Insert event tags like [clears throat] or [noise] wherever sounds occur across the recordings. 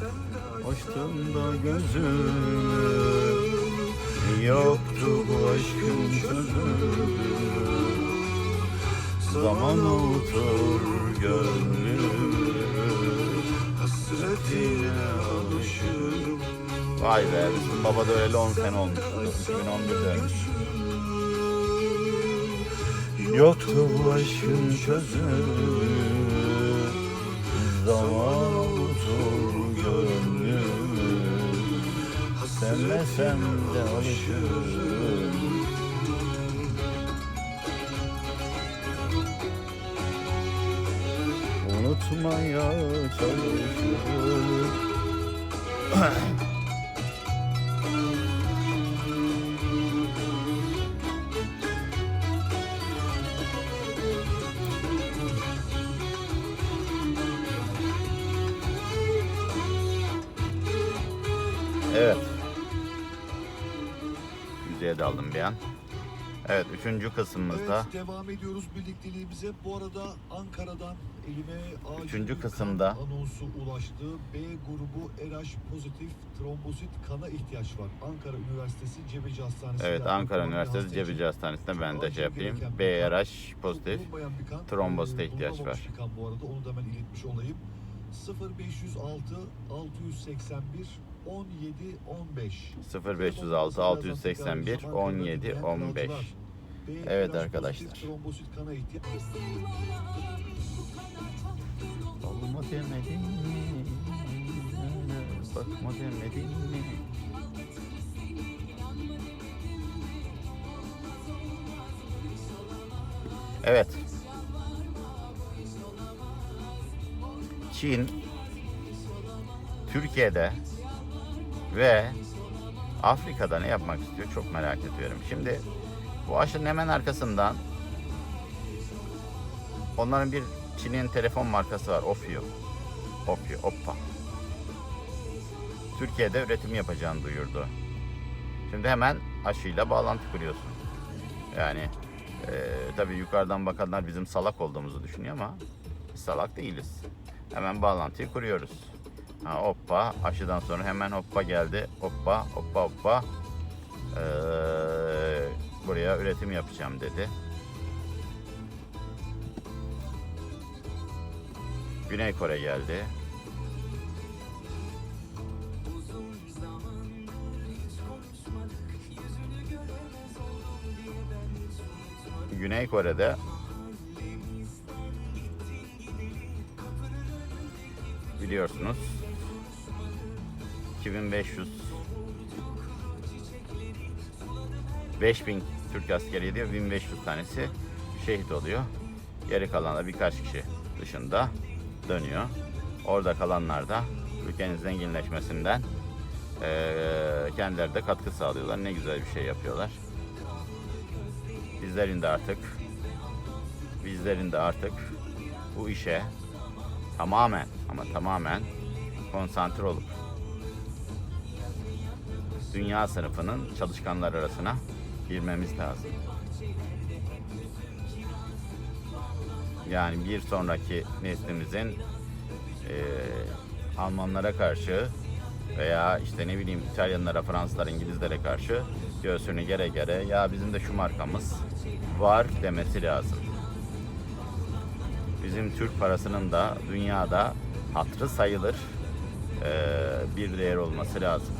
Açtım da gözümü Yoktu bu aşkın çözümü Zaman avutur gönlümü Hasretine alışırım. Vay be bizim baba da öyle 10 sene olmuş. 2011'de ölmüş Yoktu bu aşkın çözümü Zaman avutur Sevmesem de alışırım Unutmaya çalışırım [clears throat] Evet. Müziğe daldım bir an. Evet, üçüncü kısmımızda Evet, devam ediyoruz birlikteliğimize. Bu arada Ankara'dan elime Üçüncü kısımda. kan anonsu ulaştı. B grubu RH pozitif trombosit kana ihtiyaç var. Ankara Üniversitesi Cebeci Hastanesi. Evet Ankara Üniversitesi Cebeci Hastanesi'nde ben de şey yapayım. BRH pozitif. trombosite ihtiyaç var. Bu arada onu da ben iletmiş olayım. 0506 681 17 15 0506 681 17 15. Evet arkadaşlar. Olma demedin mi? Bakma demedin mi? Evet. Çin Türkiye'de ve Afrika'da ne yapmak istiyor çok merak ediyorum. Şimdi bu aşının hemen arkasından onların bir Çin'in telefon markası var. Oppo. Oppo, Oppa. Türkiye'de üretim yapacağını duyurdu. Şimdi hemen aşıyla bağlantı kuruyorsun. Yani e, tabii yukarıdan bakanlar bizim salak olduğumuzu düşünüyor ama biz salak değiliz. Hemen bağlantıyı kuruyoruz. Ha, hoppa aşıdan sonra hemen hoppa geldi. Hoppa hoppa hoppa. Ee, buraya üretim yapacağım dedi. Güney Kore geldi. Güney Kore'de biliyorsunuz 2500 5000 Türk askeri diyor 1500 tanesi şehit oluyor. Geri kalan da birkaç kişi dışında dönüyor. Orada kalanlar da ülkenin zenginleşmesinden eee kendileri de katkı sağlıyorlar. Ne güzel bir şey yapıyorlar. Bizlerin de artık bizlerin de artık bu işe tamamen ama tamamen konsantre olup dünya sınıfının çalışkanlar arasına girmemiz lazım. Yani bir sonraki neslimizin eee, Almanlara karşı veya işte ne bileyim İtalyanlara, Fransızlara, İngilizlere karşı göğsünü gere gere ya bizim de şu markamız var demesi lazım. Bizim Türk parasının da dünyada hatrı sayılır eee, bir değer olması lazım.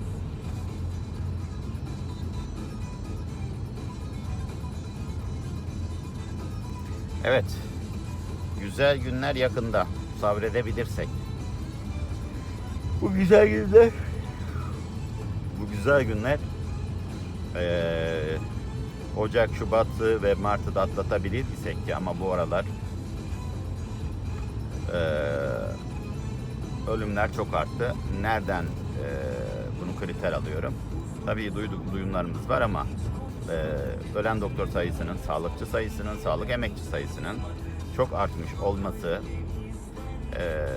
Evet. Güzel günler yakında. Sabredebilirsek. Bu güzel günler bu güzel günler eee, Ocak, Şubat'ı ve Mart'ı da atlatabilir isek ki ama bu aralar eee, ölümler çok arttı. Nereden eee, bunu kriter alıyorum? Tabii duyduk duyumlarımız var ama eee, ölen doktor sayısının, sağlıkçı sayısının, sağlık emekçi sayısının çok artmış olması eee,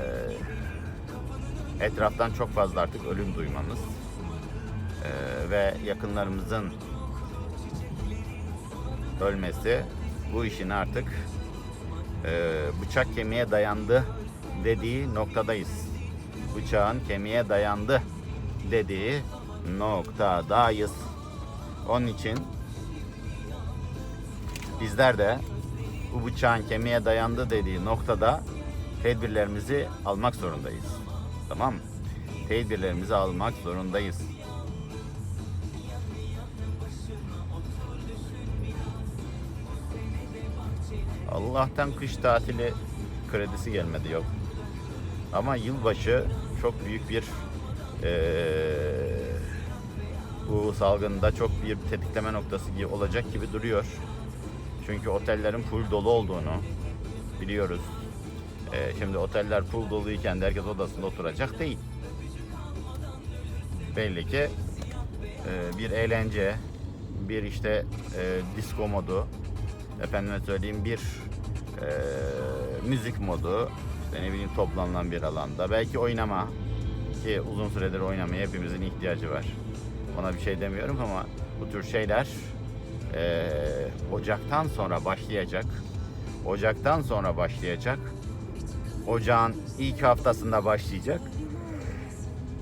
etraftan çok fazla artık ölüm duymamız eee, ve yakınlarımızın ölmesi bu işin artık eee, bıçak kemiğe dayandı dediği noktadayız. bıçağın kemiğe dayandı dediği noktadayız. Onun için bizler de bu bıçağın kemiğe dayandı dediği noktada tedbirlerimizi almak zorundayız. Tamam mı? Tedbirlerimizi almak zorundayız. Allah'tan kış tatili kredisi gelmedi yok. Ama yılbaşı çok büyük bir eee, bu salgında çok bir tetikleme noktası gibi olacak gibi duruyor. Çünkü otellerin full dolu olduğunu biliyoruz. Eee, şimdi oteller full doluyken de herkes odasında oturacak değil. Belli ki eee, bir eğlence, bir işte eee disco modu, efendime söyleyeyim bir eee, müzik modu, işte ne bileyim toplanılan bir alanda, belki oynama ki uzun süredir oynamaya hepimizin ihtiyacı var. Ona bir şey demiyorum ama bu tür şeyler eee, Ocak'tan sonra başlayacak. Ocak'tan sonra başlayacak. Ocağın ilk haftasında başlayacak.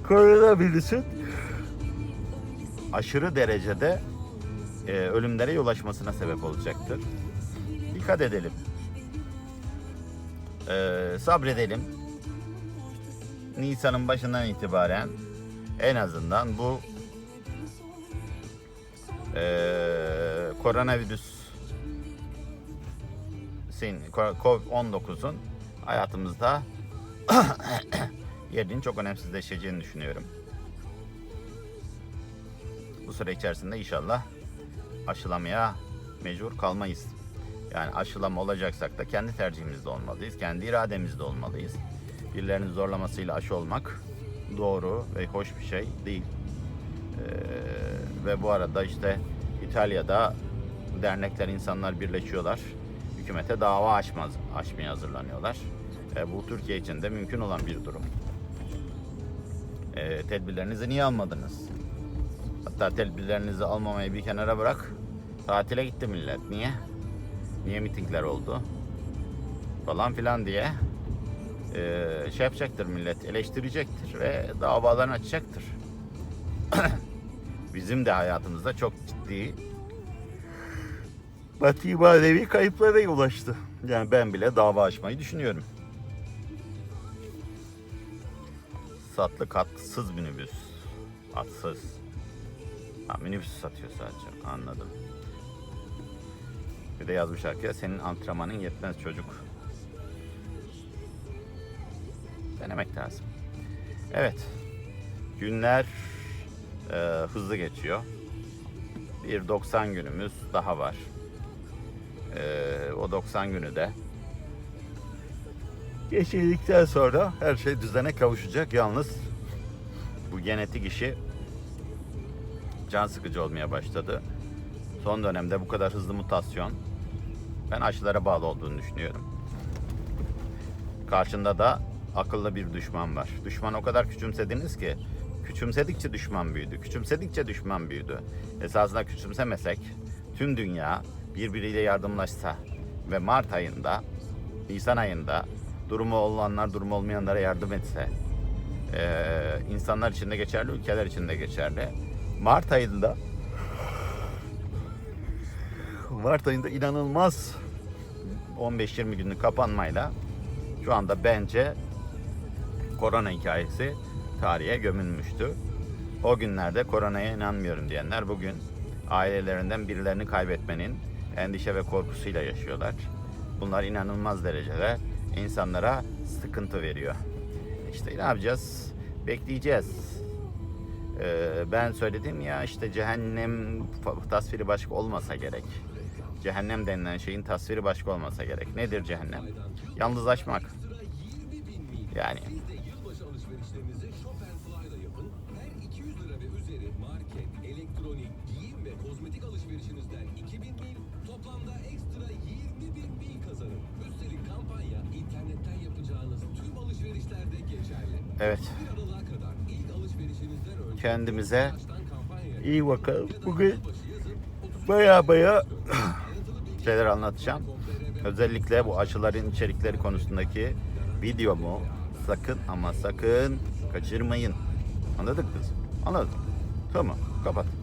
Koronavirüsün aşırı derecede e, ölümlere yol açmasına sebep olacaktır. Dikkat edelim. E, sabredelim. Nisan'ın başından itibaren en azından bu e, koronavirüs COVID-19'un hayatımızda [coughs] yerinin çok önemsizleşeceğini düşünüyorum. Bu süre içerisinde inşallah aşılamaya mecbur kalmayız. Yani aşılama olacaksak da kendi tercihimizde olmalıyız. Kendi irademizde olmalıyız. Birilerinin zorlamasıyla aşı olmak doğru ve hoş bir şey değil. Ee, ve bu arada işte İtalya'da dernekler, insanlar birleşiyorlar. Hükümete dava açmaz, açmaya hazırlanıyorlar. Ee, bu Türkiye için de mümkün olan bir durum. Ee, tedbirlerinizi niye almadınız? Hatta tedbirlerinizi almamayı bir kenara bırak. Tatile gitti millet. Niye? Niye mitingler oldu? Falan filan diye eee, şey yapacaktır millet, eleştirecektir ve davalarını açacaktır. [clears throat] Bizim de hayatımızda çok ciddi maddi manevi kayıplara ulaştı. Yani ben bile dava açmayı düşünüyorum. Satlı katsız minibüs. Atsız. Ha, minibüs satıyor sadece. Anladım. Bir de yazmış arkaya senin antrenmanın yetmez çocuk. Denemek lazım. Evet. Günler e, hızlı geçiyor. Bir 90 günümüz daha var. E, o 90 günü de geçirdikten sonra her şey düzene kavuşacak. Yalnız bu genetik işi can sıkıcı olmaya başladı. Son dönemde bu kadar hızlı mutasyon ben aşılara bağlı olduğunu düşünüyorum. Karşında da akıllı bir düşman var. Düşman o kadar küçümsediniz ki küçümsedikçe düşman büyüdü. Küçümsedikçe düşman büyüdü. Esasında küçümsemesek tüm dünya birbiriyle yardımlaşsa ve Mart ayında, Nisan ayında durumu olanlar durumu olmayanlara yardım etse eee, insanlar için de geçerli, ülkeler için de geçerli. Mart ayında Mart ayında inanılmaz 15-20 günlük kapanmayla şu anda bence korona hikayesi tarihe gömülmüştü. O günlerde koronaya inanmıyorum diyenler bugün ailelerinden birilerini kaybetmenin endişe ve korkusuyla yaşıyorlar. Bunlar inanılmaz derecede insanlara sıkıntı veriyor. İşte ne yapacağız? Bekleyeceğiz. Ee, ben söyledim ya işte cehennem tasviri başka olmasa gerek. Cehennem denilen şeyin tasviri başka olmasa gerek. Nedir cehennem? Yalnızlaşmak. Yani kazanın. Üstelik kampanya internetten yapacağınız tüm alışverişlerde geçerli. evet 1 Aralık'a kadar ilk alışverişinizden önce kendimize iyi bakalım. Bugün baya baya [clears throat] şeyler anlatacağım. Özellikle bu aşıların içerikleri konusundaki videomu sakın ama sakın Kaçırmayın. Anladık kız. Anladık. Tamam. Kapat.